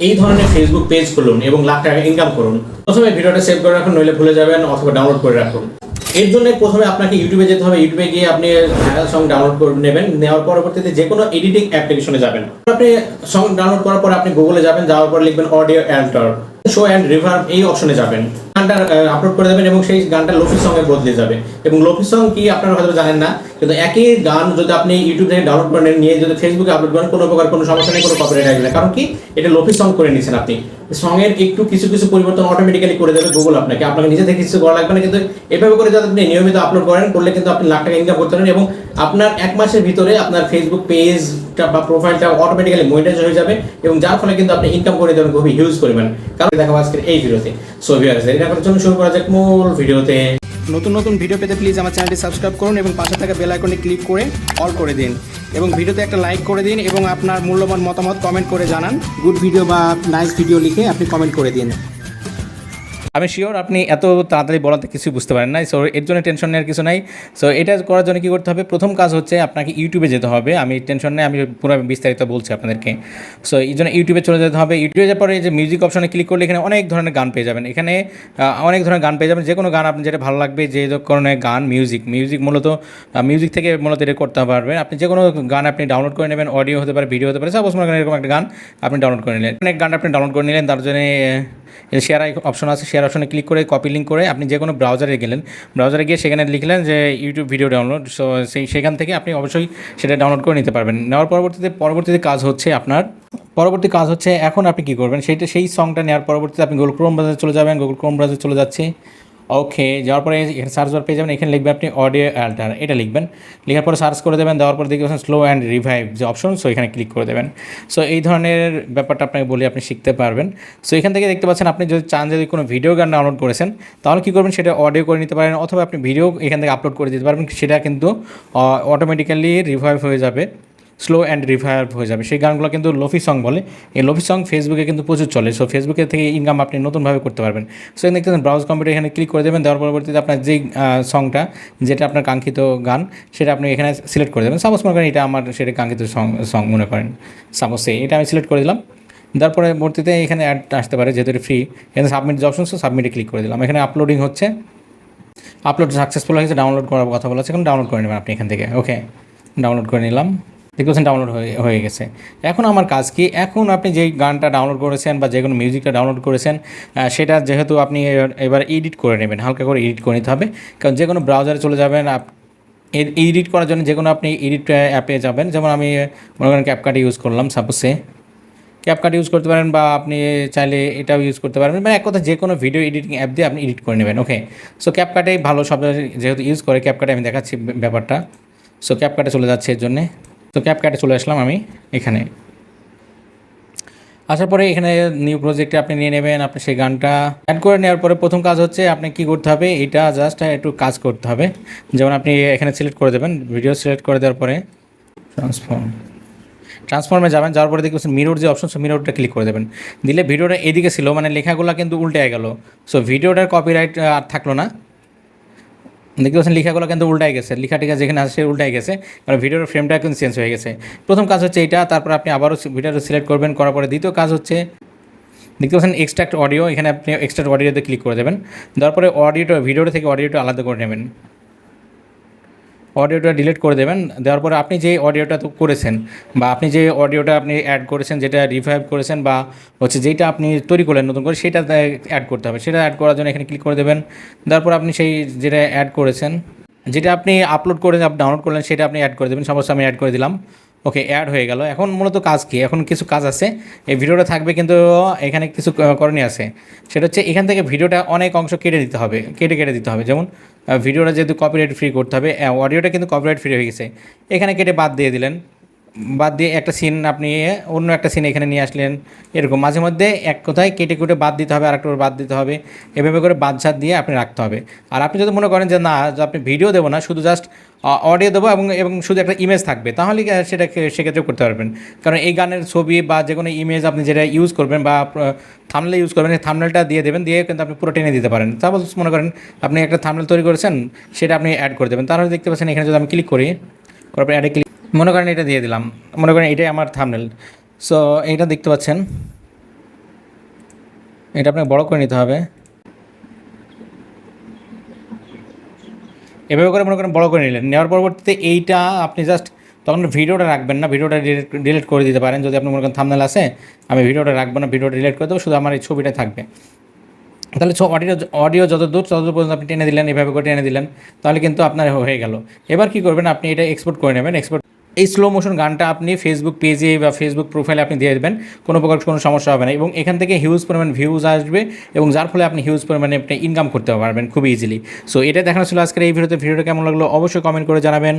এই ধরনের Facebook page খুলুন এবং লাখ টাকা ইনকাম করুন। প্রথমে ভিডিওটা সেভ করে রাখুন, নইলে ভুলে যাবেন অথবা ডাউনলোড করে রাখুন। এর জন্য প্রথমে আপনাকে ইউটিউবে যেতে হবে। ইউটিউবে গিয়ে আপনি ভাইরাল সং ডাউনলোড করে নেবেন। নেওয়ার পরবর্তীতে যে কোনো এডিটিং অ্যাপ্লিকেশনে যাবেন। আপনি সং ডাউনলোড করার পর আপনি গুগলে যাবেন, যাওয়ার পর লিখবেন audio enter show and reverb এই অপশনে যাবেন। গানটা আপলোড করে দেবেন এবং সেই গানটা লোফি সঙ্গে বদলে যাবে। এবং লোফি সং কি আপনারা হয়তো জানেন না, কিন্তু একই গান যদি আপনি ইউটিউব থেকে ডাউনলোড করে নিয়ে, যদি ফেসবুকে আপলোড করেন, কোনো প্রকার কোনো সমস্যা নেই, কোনো কপিরাইট আসবে না কারণ কি? এটা লোফি সং করে নিয়েছেন আপনি। সঙ্গের একটু কিছু কিছু পরিবর্তন অটোমেটিক্যালি করে দেবে গুগল আপনাকে। আপনাকে নিজে থেকে কিছু করা লাগবে না, কিন্তু এভাবে করে যদি আপনি নিয়মিত আপলোড করেন, করলে কিন্তু আপনি লাখ টাকা ইনকাম করতে পারেন এবং আপনার এক মাসের ভিতরে আপনার ফেসবুক পেজটা বা প্রোফাইলটা অটোমেটিক্যালি মনিটাইজ হয়ে যাবে এবং যার ফলে কিন্তু আপনি ইনকাম করে দেবেন, খুবই হিউজ পরিমাণ। কারণ দেখাবো আজকের এই ভিডিওতে। সো ভিউয়ার্স দেরি না করে চলুন শুরু করা যাক মূল ভিডিওতে। নতুন নতুন ভিডিও পেতে প্লিজ আমার চ্যানেলটি সাবস্ক্রাইব করুন এবং পাশে থাকা বেল আইকনে ক্লিক করে অল করে দিন। এবং ভিডিওতে একটা লাইক করে দিন এবং আপনার মূল্যবান মতামত কমেন্ট করে জানান। গুড ভিডিও বা নাইস ভিডিও লিখে আপনি কমেন্ট করে দিন। আমি শিওর আপনি এত তাড়াতাড়ি বলাতে কিছু বুঝতে পারেন না সো এর জন্য টেনশন নেওয়ার কিছু নাই। সো এটা করার জন্য কী করতে হবে? প্রথম কাজ হচ্ছে আপনাকে ইউটিউবে যেতে হবে। আমি টেনশন নেই, আমি পুরো বিস্তারিত বলছি আপনাদেরকে। সো এই জন্য ইউটিউবে চলে যেতে হবে। ইউটিউবে যাওয়ার পরে যে মিউজিক অপশনে ক্লিক করলে এখানে অনেক ধরনের গান পেয়ে যাবেন। এখানে অনেক ধরনের গান পেয়ে যাবেন। যে কোনো গান আপনি যেটা ভালো লাগবে, যে ধরনের গান মিউজিক মিউজিক মূলত মিউজিক থেকে মূলত এটা করতে পারবেন। আপনি যে কোনো গান আপনি ডাউনলোড করে নেবেন অডিও হতে পারে ভিডিও হতে পারে সাপোজ মনে এরকম একটা গান আপনি ডাউনলোড করে নিলেন। অনেক গান আপনি ডাউনলোড করে নিলেন, তার জন্য শেয়ার অপশন আছে শেয়ার অপশনে ক্লিক করে কপি লিঙ্ক করে আপনি যে কোনো ব্রাউজারে গেলেন। ব্রাউজারে গিয়ে সেখানে লিখলেন যে ইউটিউব ভিডিও ডাউনলোড সো সেই সেখান থেকে আপনি অবশ্যই সেটা ডাউনলোড করে নিতে পারবেন। নেওয়ার পরবর্তীতে পরবর্তীতে কাজ হচ্ছে আপনার, পরবর্তী কাজ হচ্ছে এখন আপনি কী করবেন? সেইটা সেই সংটা নেওয়ার পরবর্তীতে আপনি গুগল ক্রোম ব্রাউজারে চলে যাবেন গুগল ক্রোম ব্রাউজারে চলে যাচ্ছে। ওকে যাওয়ার পরে এখানে সার্চ বার পেয়ে যাবেন, এখানে লিখবেন আপনি অডিও অ্যাল্টার এটা লিখবেন। লেখার পরে সার্চ করে দেবেন, দেওয়ার পরে দেখবেন স্লো অ্যান্ড রিভাইভ যে অপশন সো এখানে ক্লিক করে দেবেন। সো এই ধরনের ব্যাপারটা আপনাকে বলি আপনি শিখতে পারবেন। সো এখান থেকে দেখতে পাচ্ছেন আপনি যদি চান যদি কোনো ভিডিও গান ডাউনলোড করেছেন, তাহলে কী করবেন? সেটা অডিও করে নিতে পারেন, অথবা আপনি ভিডিও এখান থেকে আপলোড করে দিতে পারবেন। সেটা কিন্তু অটোমেটিক্যালি রিভাইভ হয়ে যাবে। স্লো অ্যান্ড রিভাইভ হয়ে যাবে। সেই গানগুলো কিন্তু লোফি সং বলে। এই লোফি সং ফেসবুকে কিন্তু প্রচুর চলে। সো ফেসবুকে থেকে ইনকাম আপনি নতুনভাবে করতে পারবেন। সো এখানে দেখতেছেন ব্রাউজ কম্পিউটার এখানে ক্লিক করে দেবেন। দেওয়ার পরবর্তীতে আপনার যেই সংটা যেটা আপনার কাঙ্ক্ষিত গান, সেটা আপনি এখানে সিলেক্ট করে দেবেন। সাপোজ মনে করেন এটা আমার সেটা কাঙ্ক্ষিত সং সং মনে করেন। সাপোজ সেই এটা আমি সিলেক্ট করে দিলাম। দেওয়ার পরবর্তীতে এখানে অ্যাড আসতে পারে, যেহেতু ফ্রি এখানে সাবমিট যে অপশন সাবমিটে ক্লিক করে দিলাম। এখানে আপলোডিং হচ্ছে। আপলোড সাকসেসফুল হয়েছে ডাউনলোড করার কথা বলা আছে, এখন ডাউনলোড করে নেবেন আপনি এখান থেকে। ওকে ডাউনলোড করে নিলাম। দেখতেছেন ডাউনলোড হয়ে হয়ে গেছে। এখন আমার কাজ কি? এখন আপনি যেই গানটা ডাউনলোড করেছেন বা যে কোনো মিউজিকটা ডাউনলোড করেছেন সেটা যেহেতু আপনি এবার- এডিট করে নেবেন, হালকা করে এডিট করে নিতে হবে। কারণ যে কোনো ব্রাউজারে চলে যাবেন এডিট করার জন্য যে কোনো আপনি এডিট অ্যাপে যাবেন। যেমন আমি মনে করেন ক্যাপকাট ইউজ করলাম সাপোজে ক্যাপকাট ইউজ করতে পারেন বা আপনি চাইলে এটাও ইউজ করতে পারবেন। মানে এক কথা যে কোনো ভিডিও এডিটিং অ্যাপ দিয়ে আপনি এডিট করে নেবেন ওকে সো ক্যাপকাটেই ভালো সব যেহেতু ইউজ করে ক্যাপকাটে আমি দেখাচ্ছি ব্যাপারটা। সো ক্যাপকাটে চলে যাচ্ছে এর জন্যে। তো ক্যাপকাটে চলে আসলাম আমি এখানে। আসার পরে এখানে নিউ প্রজেক্টে আপনি নিয়ে নেবেন, আপনি সেই গানটা অ্যাড করে নেওয়ার পরে প্রথম কাজ হচ্ছে আপনি কি করতে হবে, এটা জাস্ট একটু কাজ করতে হবে। যেমন আপনি এখানে সিলেক্ট করে দেবেন ভিডিও সিলেক্ট করে দেওয়ার পরে ট্রান্সফর্ম ট্রান্সফর্মে যাবেন, যাওয়ার পরে দেখবেন মিরর যে অপশন সে মিররটা ক্লিক করে দেবেন। দিলে ভিডিওটা এদিকে ছিল মানে লেখাগুলো কিন্তু উল্টে গেল। সো ভিডিওটার কপিরাইট আর থাকল না। দেখতে পাচ্ছেন লেখাগুলো কিন্তু উল্টাই গেছে। লেখা টিকা যেখানে আছে উল্টাই গেছে। কারণ ভিডিওর ফ্রেমটা কিন্তু চেঞ্জ হয়ে গেছে। প্রথম কাজ হচ্ছে এটা তারপর আপনি আবারও ভিডিওটা সিলেক্ট করবেন, করার পরে দ্বিতীয় কাজ হচ্ছে, দেখতে পাচ্ছেন এক্সট্রাক্ট অডিও এখানে আপনি এক্সট্রাক্ট অডিওতে ক্লিক করে দেবেন। তারপরে অডিওটা ভিডিওটা থেকে অডিওটা আলাদা করে নেবেন। অডিওটা ডিলিট করে দেবেন। দেওয়ার পরে আপনি যে অডিওটা তো করেছেন বা আপনি যে অডিওটা আপনি অ্যাড করেছেন, যেটা রিভাইভ করেছেন বা হচ্ছে যেটা আপনি তৈরি করলেন নতুন করে, সেটা অ্যাড করতে হবে। সেটা অ্যাড করার জন্য এখানে ক্লিক করে দেবেন। তারপর আপনি সেই যেটা অ্যাড করেছেন, যেটা আপনি আপলোড করে ডাউনলোড করলেন, সেটা আপনি অ্যাড করে দেবেন। সমস্যা আমি অ্যাড করে দিলাম। ওকে অ্যাড হয়ে গেল। এখন মূলত কাজ কী? এখন কিছু কাজ আছে। এই ভিডিওটা থাকবে কিন্তু এখানে কিছু করণীয় আছে। সেটা হচ্ছে এখান থেকে ভিডিওটা অনেক অংশ কেটে দিতে হবে, কেটে কেটে দিতে হবে। যেমন ভিডিওটা যেহেতু কপিরাইট ফ্রি করতে হবে অডিওটা কিন্তু কপিরাইট ফ্রি হয়ে গেছে। এখানে কেটে বাদ দিয়ে দিলেন। বাদ দিয়ে একটা সিন আপনি, অন্য একটা সিন এখানে নিয়ে আসলেন, এরকম। মাঝে মধ্যে এক কথায় কেটে কুটে বাদ দিতে হবে আর একটা বাদ দিতে হবে। এভাবে করে বাদ ছাদ দিয়ে আপনি রাখতে হবে। আর আপনি যদি মনে করেন যে, না আপনি ভিডিও দেবো না, শুধু জাস্ট অডিও দেবো এবং এবং শুধু একটা ইমেজ থাকবে, তাহলে কি সেটাকে সেক্ষেত্রে করতে পারবেন। কারণ এই গানের ছবি বা যে কোনো ইমেজ আপনি যেটা ইউজ করবেন বা থামলে ইউজ করবেন, সেই থামনেলটা দিয়ে দেবেন, দিয়ে কিন্তু আপনি পুরো টেনে দিতে পারেন। তারপর মনে করেন আপনি একটা থামনেল তৈরি করেছেন, সেটা আপনি অ্যাড করে দেবেন। তাহলে দেখতে পাচ্ছেন এখানে যদি আমি ক্লিক করি করার পর অ্যাডে ক্লিক মনে করেন এটা দিয়ে দিলাম। মনে করেন এটাই আমার থামনেল সো এইটা দেখতে পাচ্ছেন। এটা আপনাকে বড় করে নিতে হবে। এভাবে করে মনে করেন বড় করে নিলেন। নেওয়ার পরবর্তীতে এইটা আপনি জাস্ট তখন ভিডিওটা রাখবেন না, ভিডিওটা ডিলিট ডিলিট করে দিতে পারেন। যদি আপনি মনে করেন থামনেল আছে, আমি ভিডিওটা রাখব না, ভিডিওটা ডিলিট করে দেবো, শুধু আমার এই ছবিটা থাকবে। তাহলে অডিও অডিও যত দূর তত পর্যন্ত আপনি টেনে দিলেন, এভাবে করে টেনে দিলেন, তাহলে কিন্তু আপনার হয়ে গেল। এবার কি করবেন, আপনি এটা এক্সপোর্ট করে নেবেন এক্সপোর্ট এই স্লো মোশন গানটা আপনি ফেসবুক পেজে বা ফেসবুক প্রোফাইলে আপনি দিয়ে দেবেন, কোনো প্রকার কোনো সমস্যা হবে না এবং এখান থেকে হিউজ পরিমাণ ভিউজ আসবে এবং যার ফলে আপনি হিউজ পরিমাণে আপনি ইনকাম করতে পারবেন খুব ইজিলি সো এটা দেখানো ছিল আজকের এই ভিডিওতে। ভিডিওটা কেমন লাগল অবশ্যই কমেন্ট করে জানাবেন।